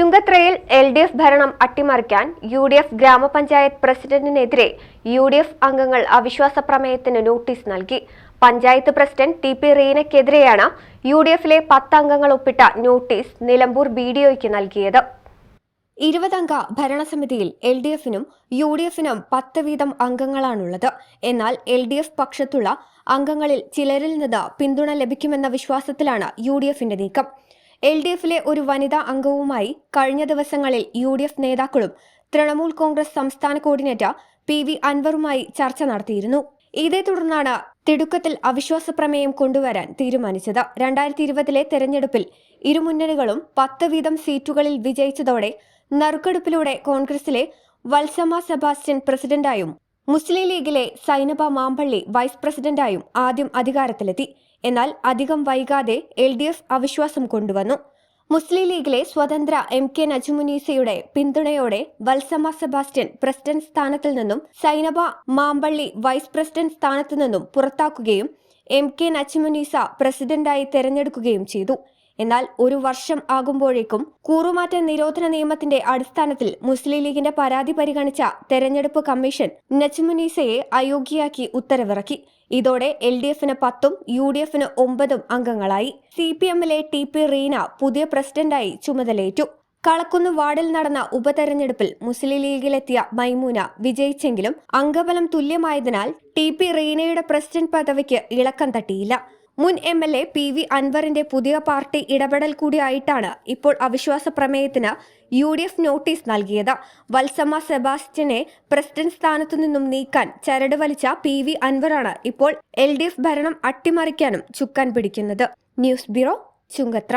ചുങ്കത്രയിൽ L D F ഭരണം അട്ടിമറിക്കാൻ U D F ഗ്രാമപഞ്ചായത്ത് പ്രസിഡന്റിനെതിരെ യു ഡി എഫ് അംഗങ്ങൾ അവിശ്വാസ പ്രമേയത്തിന് നോട്ടീസ് നൽകി. പഞ്ചായത്ത് പ്രസിഡന്റ് ടി പി റീനയ്ക്കെതിരെയാണ് യു ഡി എഫിലെ പത്ത് അംഗങ്ങൾ ഒപ്പിട്ട നോട്ടീസ് നിലമ്പൂർ ബി ഡി ഒയ്ക്ക് നൽകിയത്. ഇരുപതംഗ ഭരണസമിതിയിൽ എൽ ഡി എഫിനും യു ഡി എഫിനും പത്ത് വീതം അംഗങ്ങളാണുള്ളത്. എന്നാൽ എൽ ഡി എഫ് പക്ഷത്തുള്ള അംഗങ്ങളിൽ ചിലരിൽ നിന്ന് പിന്തുണ ലഭിക്കുമെന്ന വിശ്വാസത്തിലാണ് യു ഡി എഫിന്റെ നീക്കം. എൽ ഡി എഫിലെ ഒരു വനിതാ അംഗവുമായി കഴിഞ്ഞ ദിവസങ്ങളിൽ യു ഡി എഫ് നേതാക്കളും തൃണമൂൽ കോൺഗ്രസ് സംസ്ഥാന കോർഡിനേറ്റർ പി വി അൻവറുമായി ചർച്ച നടത്തിയിരുന്നു. ഇതേ തുടർന്നാണ് തിടുക്കത്തിൽ അവിശ്വാസ പ്രമേയം കൊണ്ടുവരാൻ തീരുമാനിച്ചത്. രണ്ടായിരത്തി ഇരുപതിലെ തെരഞ്ഞെടുപ്പിൽ ഇരുമുന്നണികളും പത്ത് വീതം സീറ്റുകളിൽ വിജയിച്ചതോടെ നറുക്കെടുപ്പിലൂടെ കോൺഗ്രസിലെ വത്സമ സെബാസ്റ്റ്യൻ പ്രസിഡന്റായും മുസ്ലിം ലീഗിലെ സൈനബ മാമ്പള്ളി വൈസ് പ്രസിഡന്റായും ആദ്യം അധികാരത്തിലെത്തി. എന്നാൽ അധികം വൈകാതെ എൽ ഡി എഫ് അവിശ്വാസം കൊണ്ടുവന്നു. മുസ്ലിം ലീഗിലെ സ്വതന്ത്ര എം കെ നജുമുനീസയുടെ പിന്തുണയോടെ വത്സമ സെബാസ്റ്റ്യൻ പ്രസിഡന്റ് സ്ഥാനത്തിൽ നിന്നും സൈനബ മാമ്പള്ളി വൈസ് പ്രസിഡന്റ് സ്ഥാനത്തു നിന്നും പുറത്താക്കുകയും എം കെ നജുമുനീസ പ്രസിഡന്റായി തെരഞ്ഞെടുക്കുകയും ചെയ്തു. എന്നാൽ ഒരു വർഷം ആകുമ്പോഴേക്കും കൂറുമാറ്റ നിരോധന നിയമത്തിന്റെ അടിസ്ഥാനത്തിൽ മുസ്ലിം ലീഗിന്റെ പരാതി പരിഗണിച്ച തെരഞ്ഞെടുപ്പ് കമ്മീഷൻ നജ്മുനീസയെ അയോഗ്യയാക്കി ഉത്തരവിറക്കി. ഇതോടെ എൽ ഡി എഫിന് പത്തും യു ഡി എഫിന് ഒമ്പതും അംഗങ്ങളായി. സി പി എമ്മിലെ ടി പി റീന പുതിയ പ്രസിഡന്റായി ചുമതലയേറ്റു. കളക്കുന്ന് വാർഡിൽ നടന്ന ഉപതെരഞ്ഞെടുപ്പിൽ മുസ്ലിം ലീഗിലെത്തിയ മൈമൂന വിജയിച്ചെങ്കിലും അംഗബലം തുല്യമായതിനാൽ ടി പി റീനയുടെ പ്രസിഡന്റ് പദവിക്ക് ഇളക്കം തട്ടിയില്ല. മുൻ M L A P V അൻവറിന്റെ പുതിയ പാർട്ടി ഇടപെടൽ കൂടിയായിട്ടാണ് ഇപ്പോൾ അവിശ്വാസ പ്രമേയത്തിന് യു ഡി എഫ് നോട്ടീസ് നൽകിയത്. വത്സമ സെബാസ്റ്റ്യനെ പ്രസിഡന്റ് സ്ഥാനത്തു നിന്നും നീക്കാൻ ചരട് വലിച്ച പി വി അൻവറാണ് ഇപ്പോൾ എൽ ഡി എഫ് ഭരണം അട്ടിമറിക്കാനും ചുക്കാൻ പിടിക്കുന്നത്. News bureau Chungathara.